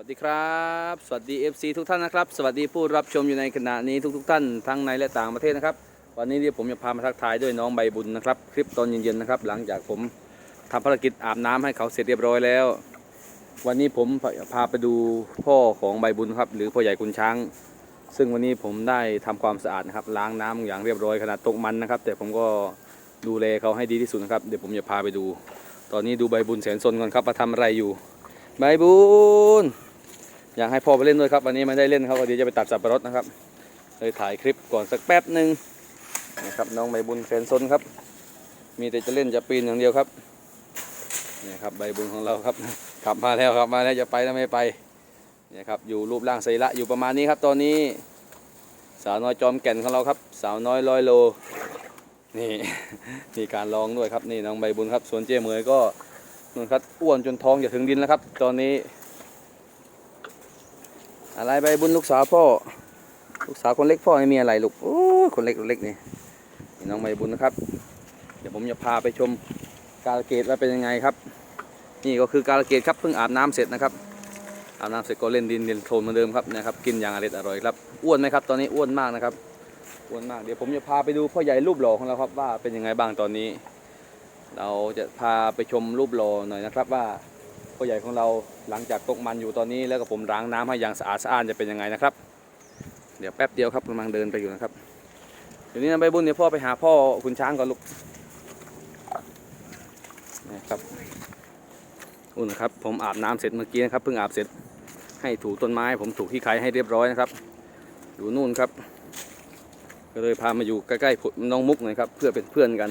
วัสดีครับ สวัสดี FC ทุกท่านนะครับ สวัสดีผู้รับชมอยู่ในขณะนี้ทุกๆท่านทั้งในและต่างประเทศนะครับ วันนี้เดี๋ยวผมจะพามาทักทายด้วยน้องใบบุญนะครับ คลิปตอนเย็นๆนะครับ หลังจากผมทำภารกิจอาบน้ำให้เขาเสร็จเรียบร้อยแล้ว วันนี้ผมพาไปดูพ่อของใบบุญครับ หรือพ่อใหญ่คุณช้าง ซึ่งวันนี้ผมได้ทำความสะอาดนะครับ ล้างน้ำอย่างเรียบร้อยขนาดตกมันนะครับ แต่ผมก็ดูแลเขาให้ดีที่สุดนะครับ เดี๋ยวผมจะพาไปดู ตอนนี้ดูใบบุญแสนสนก่อนครับมาทำอะไรอยู่ ใบบุญ อยากให้พ่อไปเล่นด้วยครับวันนี้ไม่ได้เล่นครับวันนี้จะไปตัดสับปะรดนะครับเลยถ่ายคลิปก่อนสักแป๊บหนึ่งนะครับน้องใบบุญแฟนซนครับ มีแต่จะเล่นจะปีนอย่างเดียวครับนี่ครับใบบุญของเราครับขับมาแล้วครับมาแล้วจะไปแล้วไม่ไปนี่ครับอยู่รูปร่างไซระอยู่ประมาณนี้ครับตอนนี้ สาวน้อยจอมแก่นของเราครับ สาวน้อยร้อยโลนี่มีการลองด้วยครับนี่น้องใบบุญครับ ส่วนเจ๊เหมยก็นู่นครับอ้วนจนท้องจะถึงดินแล้วครับ ตอนนี้ อะไรใบบุญลูกสาวพ่อ ลูกสาวคนเล็กพ่อไม่มีอะไรลูกโอ้คนเล็กคนเล็กนี่น้องใบบุญนะครับ เดี๋ยวผมจะพาไปชมกาลเกตว่าเป็นยังไงครับ นี่ก็คือกาลเกตครับเพิ่งอาบน้ำเสร็จนะครับอาบน้ำเสร็จก็เล่นดินเล่นโคลนเหมือนเดิมครับนะครับกินอย่างอร่อยอร่อยครับอ้วนไหมครับ ตอนนี้อ้วนมากนะครับอ้วนมากเดี๋ยวผมจะพาไปดูพ่อใหญ่รูปหล่อของเราครับว่าเป็นยังไงบ้างตอนนี้ เราจะพาไปชมรูปหล่อหน่อยนะครับว่า พ่อใหญ่ของเราหลังจากตกมันอยู่ตอนนี้แล้วก็ผมล้างน้ำให้อย่างสะอาดสะอ้านจะเป็นยังไงนะครับ เดี๋ยวแป๊บเดียวครับกำลังเดินไปอยู่นะครับเดี๋ยวนี้นะใบบุญเดี๋ยวพ่อไปหาพ่อคุณช้างก่อนลูกนี่ครับอุ่นครับผมอาบน้ำเสร็จเมื่อกี้นะครับเพิ่งอาบเสร็จให้ถูต้นไม้ ผมถูที่ไขให้เรียบร้อยนะครับอยู่นู่นครับ ก็เลยพามาอยู่ใกล้ๆน้องมุกหน่อยครับ เพื่อเป็นเพื่อนกัน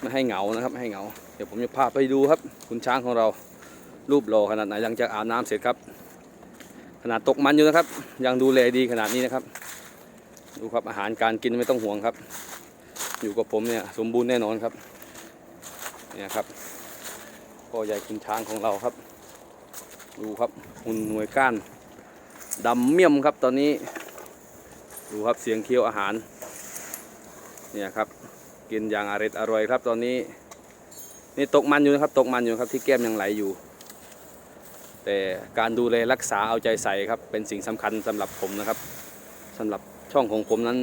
ไม่ให้เหงานะครับไม่ให้เหงา เดี๋ยวผมจะพาไปดูครับ คุณช้างของเรารูปหล่อขนาดไหนหลังจากอาบน้ำเสร็จครับ ขนาดตกมันอยู่นะครับ ยังดูแลดีขนาดนี้นะครับ ดูครับอาหารการกินไม่ต้องห่วงครับ อยู่กับผมเนี่ยสมบูรณ์แน่นอนครับเนี่ยครับพ่อใหญ่คุณช้างของเราครับ ดูครับหุ่นหน่วยก้านดำเมี่ยมครับตอนนี้ ดูครับเสียงเคี้ยวอาหารเนี่ยครับ กินอย่างอร่อยอร่อยครับ ตอนนี้ นี่ตกมันอยู่นะครับ ตกมันอยู่ครับที่แก้มยังไหลอยู่ แต่การดูแลรักษาเอาใจใส่ครับ เป็นสิ่งสำคัญสำหรับผมนะครับสำหรับช่องของผมนั้น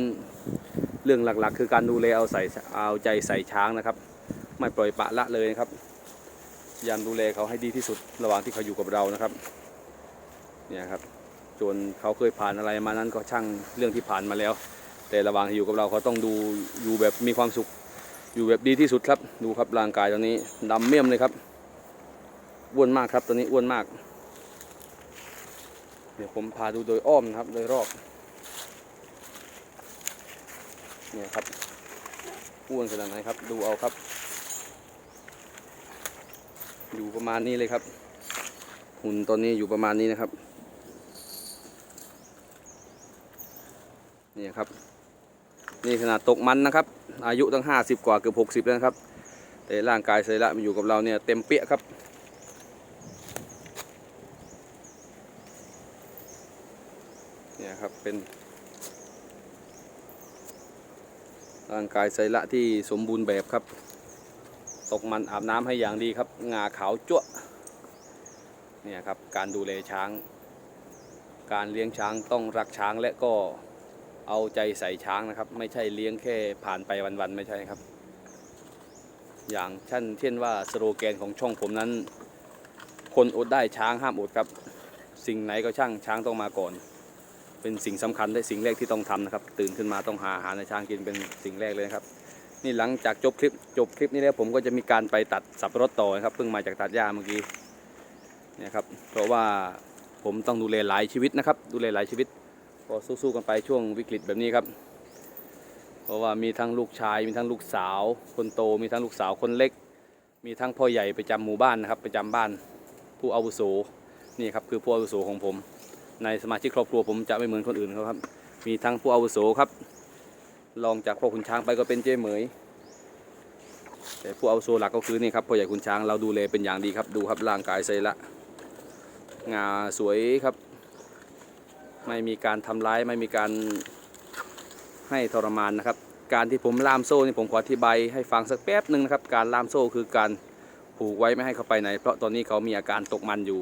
เรื่องหลักๆ คือการดูแลเอาใส่เอาใจใส่ช้างนะครับ ไม่ปล่อยปะละเลยนะครับยามดูแลเขาให้ดีที่สุดระหว่างที่เขาอยู่กับเรานะครับเนี่ยครับจนเขาเคยผ่านอะไรมานั้นก็ช่างเรื่องที่ผ่านมาแล้ว แต่ระหว่างที่อยู่กับเราเขาต้องดูอยู่แบบมีความสุข อยู่แบบดีที่สุดครับ ดูครับร่างกายตอนนี้ดำเมี่ยมเลยครับอ้วนมากครับตอนนี้อ้วนมาก เดี๋ยวผมพาดูโดยอ้อมนะครับ โดยรอบเนี่ยครับอ้วนขนาดไหนครับ ดูเอาครับ อยู่ประมาณนี้เลยครับหุ่นตอนนี้อยู่ประมาณนี้นะครับเนี่ยครับ นี่ขนาดตกมันนะครับ อายุตั้งห้าสิบกว่าเกือบหกสิบแล้วนะครับแต่ร่างกายเสรีระมาอยู่กับเราเนี่ยเต็มเปี้ยครับ เนี่ยครับเป็นร่างกายไซระที่สมบูรณ์แบบครับ ตกมันอาบน้ำให้อย่างดีครับ งาขาวจั่วเนี่ยครับ การดูแลช้าง การเลี้ยงช้างต้องรักช้างและก็ เอาใจใส่ช้างนะครับ ไม่ใช่เลี้ยงแค่ผ่านไปวันๆไม่ใช่ครับ อย่างเช่นเช่นว่าสโลแกนของช่องผมนั้น คนอดได้ช้างห้ามอดครับ สิ่งไหนก็ช่างช้างต้องมาก่อน เป็นสิ่งสำคัญและสิ่งแรกที่ต้องทำนะครับ ตื่นขึ้นมาต้องหาอาหารให้ช้างกินเป็นสิ่งแรกเลยนะครับ นี่หลังจากจบคลิปจบคลิปนี้แล้วผมก็จะมีการไปตัดสับปะรดต่อนะครับเพิ่งมาจากตัดหญ้าเมื่อกี้นี่ครับเพราะว่าผมต้องดูแลหลายชีวิตนะครับ ดูแลหลายชีวิต ก็สู้ๆกันไปช่วงวิกฤตแบบนี้ครับ เพราะว่ามีทั้งลูกชายมีทั้งลูกสาว คนโตมีทั้งลูกสาวคนเล็ก มีทั้งพ่อใหญ่ประจำหมู่บ้านนะครับประจำบ้านผู้อาวุโสนี่ครับคือผู้อาวุโสของผม ในสมาชิกครอบครัวผมจะไม่เหมือนคนอื่นครับ มีทั้งผู้อาวุโสครับรองจากพ่อขุนช้างไปก็เป็นเจ้เหมย แต่ผู้อาวุโสหลักก็คือนี่ครับพ่อใหญ่ขุนช้างเราดูแลเป็นอย่างดีครับ ดูครับร่างกายไซละงาสวยครับ ไม่มีการทำร้ายไม่มีการให้ทรมานนะครับ การที่ผมล่ามโซ่นี่ผมขออธิบายให้ฟังสักแป๊บหนึ่งนะครับ การล่ามโซ่คือการผูกไว้ไม่ให้เขาไปไหน เพราะตอนนี้เขามีอาการตกมันอยู่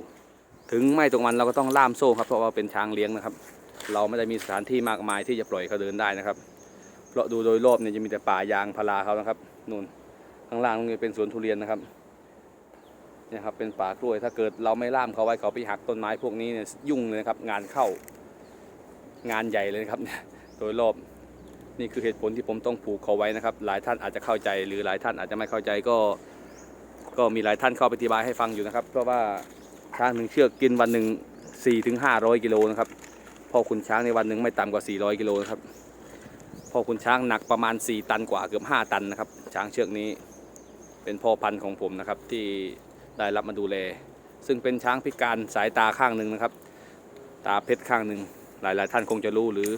ถึงไม่ตรงวันเราก็ต้องล่ามโซ่ครับเพราะว่าเป็นช้างเลี้ยงนะครับ เราไม่ได้มีสถานที่มากมายที่จะปล่อยเขาเดินได้นะครับ เพราะดูโดยรอบเนี่ยจะมีแต่ป่ายางพาราเขานะครับนู่นข้างล่างนี่เป็นสวนทุเรียนนะครับเนี่ยครับเป็นป่ากล้วยถ้าเกิดเราไม่ล่ามเขาไว้เขาไปหักต้นไม้พวกนี้เนี่ยยุ่งเลยนะครับงานเข้า งานใหญ่เลยครับเนี่ยโดยรอบนี่คือเหตุผลที่ผมต้องผูกเขาไว้นะครับ หลายท่านอาจจะเข้าใจหรือหลายท่านอาจจะไม่เข้าใจก็ ก็มีหลายท่านเข้าไปอธิบายให้ฟังอยู่นะครับ เพราะว่าช้างหนึ่งเชือกกินวันหนึ่ง4ถึง500กิโลนะครับพ่อคุณช้างในวันหนึ่งไม่ต่ำกว่า400กิโลนะครับพ่อคุณช้างหนักประมาณ4ตันกว่าเกือบ5ตันนะครับ ช้างเชือกนี้เป็นพ่อพันธุ์ของผมนะครับที่ได้รับมาดูแล ซึ่งเป็นช้างพิการสายตาข้างหนึ่งนะครับ ตาเพชรข้างหนึ่ง หลาย ๆ ท่านคงจะรู้หรือ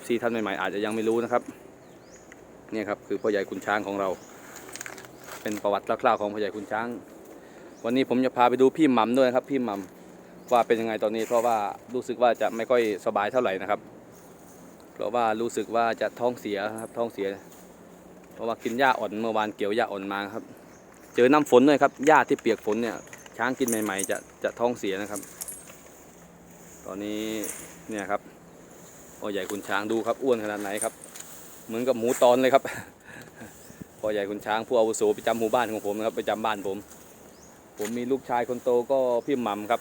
FC ท่านใหม่ ๆ อาจจะยังไม่รู้นะครับเนี่ยครับคือพ่อใหญ่คุณช้างของเรา เป็นประวัติคร่าวๆของพ่อใหญ่คุณช้าง วันนี้ผมจะพาไปดูพี่หม่ำด้วยครับ พี่หม่ำว่าเป็นยังไงตอนนี้ เพราะว่ารู้สึกว่าจะไม่ค่อยสบายเท่าไหร่นะครับ เพราะว่ารู้สึกว่าจะท้องเสียครับท้องเสีย เพราะว่ากินหญ้าอ่อนเมื่อวานเกี่ยวหญ้าอ่อนมาครับ เจอน้ำฝนด้วยครับหญ้าที่เปียกฝนเนี่ยช้างกินใหม่ ๆ จะจะท้องเสียนะครับ ตอนนี้ เนี่ยครับพ่อใหญ่คุณช้างดูครับอ้วนขนาดไหนครับ เหมือนกับหมูตอนเลยครับพ่อใหญ่คุณช้างผู้อาวุโสประจำหมู่บ้านของผมนะครับประจำบ้านผม ผมมีลูกชายคนโตก็พี่หม่ำครับ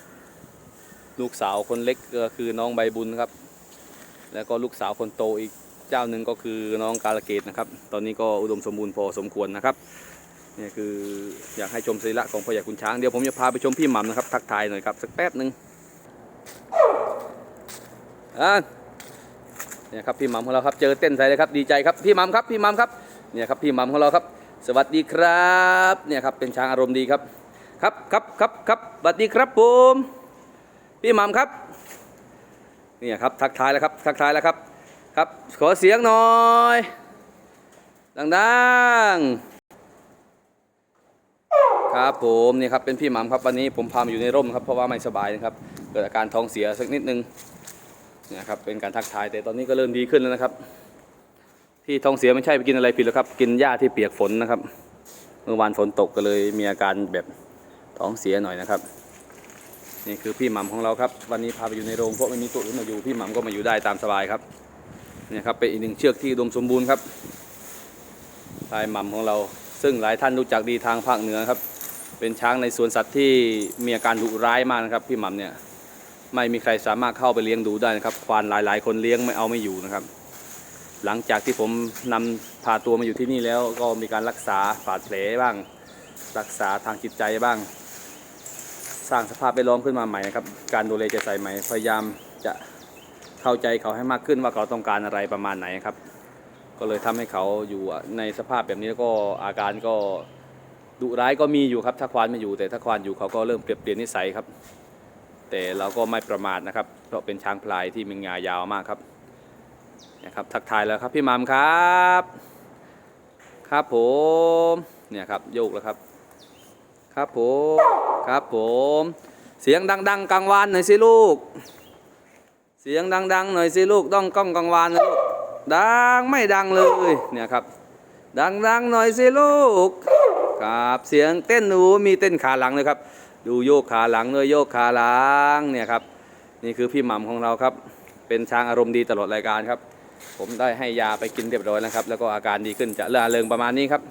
ลูกสาวคนเล็กก็คือน้องใบบุญครับ แล้วก็ลูกสาวคนโตอีกเจ้าหนึ่งก็คือน้องกาลเกตนะครับ ตอนนี้ก็อุดมสมบูรณ์พอสมควรนะครับนี่คืออยากให้ชมศิละของพ่อใหญ่คุณช้างเดี๋ยวผมจะพาไปชมพี่หม่ำนะครับทักทายหน่อยครับสักแป๊บหนึ่ง อ่าเนี่ยครับพี่หม่ำของเราครับเจอเต้นใส่เลยครับดีใจครับพี่หม่ำครับพี่หม่ำครับเนี่ยครับพี่หม่ำของเราครับ สวัสดีครับเนี่ยครับเป็นช้างอารมณ์ดีครับ ครับครับครับครับสวัสดีครับผมพี่หม่ำครับเนี่ยครับทักทายแล้วครับทักทายแล้วครับครับขอเสียงหน่อยดังๆครับผมนี่ครับเป็นพี่หม่ำครับวันนี้ผมพามาอยู่ในร่มครับเพราะว่าไม่สบายนะครับเกิดอาการท้องเสียสักนิดนึง นี่ยครับเป็นการทักทายแต่ตอนนี้ก็เริ่มดีขึ้นแล้วนะครับ ที่ท้องเสียไม่ใช่ไปกินอะไรผิดหรอกครับ กินหญ้าที่เปียกฝนนะครับ เมื่อวานฝนตกก็เลยมีอาการแบบท้องเสียหน่อยนะครับ นี่คือพี่หม่ำของเราครับ วันนี้พาไปอยู่ในโรงเพราะไม่มีตัวอื่นมาอยู่พี่หม่ำก็มาอยู่ได้ตามสบายครับนี่ครับเป็นอีกหนึ่งเชือกที่อุดมสมบูรณ์ครับลายหม่ำของเรา ซึ่งหลายท่านรู้จักดีทางภาคเหนือครับ เป็นช้างในสวนสัตว์ที่มีอาการดุร้ายมากนะครับ พี่หม่ำเนี่ย ไม่มีใครสามารถเข้าไปเลี้ยงดูได้นะครับ ควานหลาย ๆ คนเลี้ยงไม่เอาไม่อยู่นะครับ หลังจากที่ผมนำพาตัวมาอยู่ที่นี่แล้วก็มีการรักษาบาดแผลบ้าง รักษาทางจิตใจบ้าง สร้างสภาพแวดล้อมขึ้นมาใหม่นะครับ การดูแลใจใส่ใหม่ พยายามจะเข้าใจเขาให้มากขึ้นว่าเขาต้องการอะไรประมาณไหนครับ ก็เลยทำให้เขาอยู่ในสภาพแบบนี้แล้วก็อาการก็ดุร้ายก็มีอยู่ครับ ถ้าควานไม่อยู่แต่ถ้าควานอยู่เขาก็เริ่มเปลี่ยนเปลี่ยนนิสัยครับ แต่เราก็ไม่ประมาทนะครับ เพราะเป็นช้างพลายที่มีงายาวมากครับนะครับ ทักทายแล้วครับพี่มามครับ ครับผมเนี่ยครับโยกแล้วครับ ครับผมครับผม เสียงดัง ๆกลางวานหน่อยสิลูก เสียงดังๆหน่อยสิลูกต้องกล้องกลางวานนะลูกดังไม่ดังเลยเนี่ยครับ ดังๆหน่อยสิลูก ครับเสียงเต้นหนูมีเต้นขาหลังเลยครับ ดูโยกขาหลังเลยโยกขาหลังเนี่ยครับ นี่คือพี่หม่ำของเราครับ เป็นช้างอารมณ์ดีตลอดรายการครับ ผมได้ให้ยาไปกินเรียบร้อยแล้วครับ แล้วก็อาการดีขึ้นจะเลื่อนเริงประมาณนี้ครับ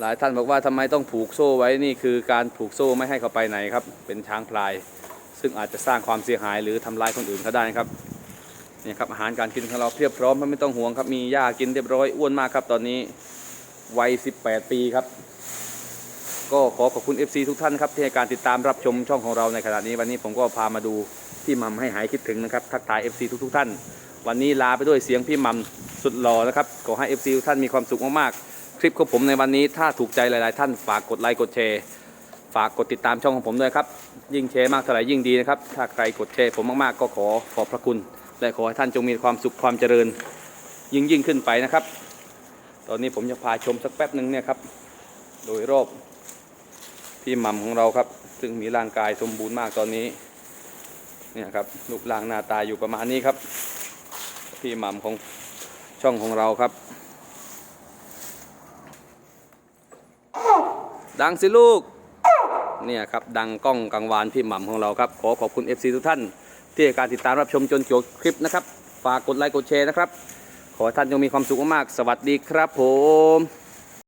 หลายท่านบอกว่าทำไมต้องผูกโซ่ไว้นี่คือการผูกโซ่ไม่ให้เขาไปไหนครับ เป็นช้างพลาย ซึ่งอาจจะสร้างความเสียหายหรือทำลายคนอื่นเขาได้นะครับเนี่ยครับอาหารการกินของเราเพียบพร้อมไม่ต้องห่วงครับมีหญ้ากินเรียบร้อยอ้วนมากครับตอนนี้วัย 18 ปีครับ ก็ขอขอบคุณ FC ทุกท่านครับที่ให้การติดตามรับชมช่องของเราในขณะนี้ วันนี้ผมก็พามาดูพี่มัมให้หายคิดถึงนะครับทักทาย FC ทุกๆท่าน วันนี้ลาไปด้วยเสียงพี่มัมสุดหล่อนะครับขอให้ FC ทุกท่านมีความสุขมากๆคลิปของผมในวันนี้ถ้าถูกใจหลาย ๆ ท่านฝากกดไลค์กดแชร์ฝากกดติดตามช่องของผมด้วยครับยิ่งแชร์มากเท่าไหร่ยิ่งดีนะครับถ้าใครกดแชร์ผมมากๆ ก็ขอขอบพระคุณ และขอให้ท่านจงมีความสุขความเจริญ ยิ่งยิ่งขึ้นไปนะครับ ตอนนี้ผมจะพาชมสักแป๊บหนึ่งเนี่ยครับโดยรอบ พี่หม่ำของเราครับ ซึ่งมีร่างกายสมบูรณ์มากตอนนี้ เนี่ยครับรูปร่างหน้าตาอยู่ประมาณนี้ครับ พี่หม่ำของช่องของเราครับ ดังสิลูก เนี่ยครับดังกล้องกังวานพี่หม่ำของเราครับ ขอขอบคุณ FC ทุกท่าน ที่ให้การติดตามรับชมจนจบคลิปนะครับ ฝากกดไลค์กดแชร์นะครับ ขอท่านจงมีความสุขมากๆสวัสดีครับผม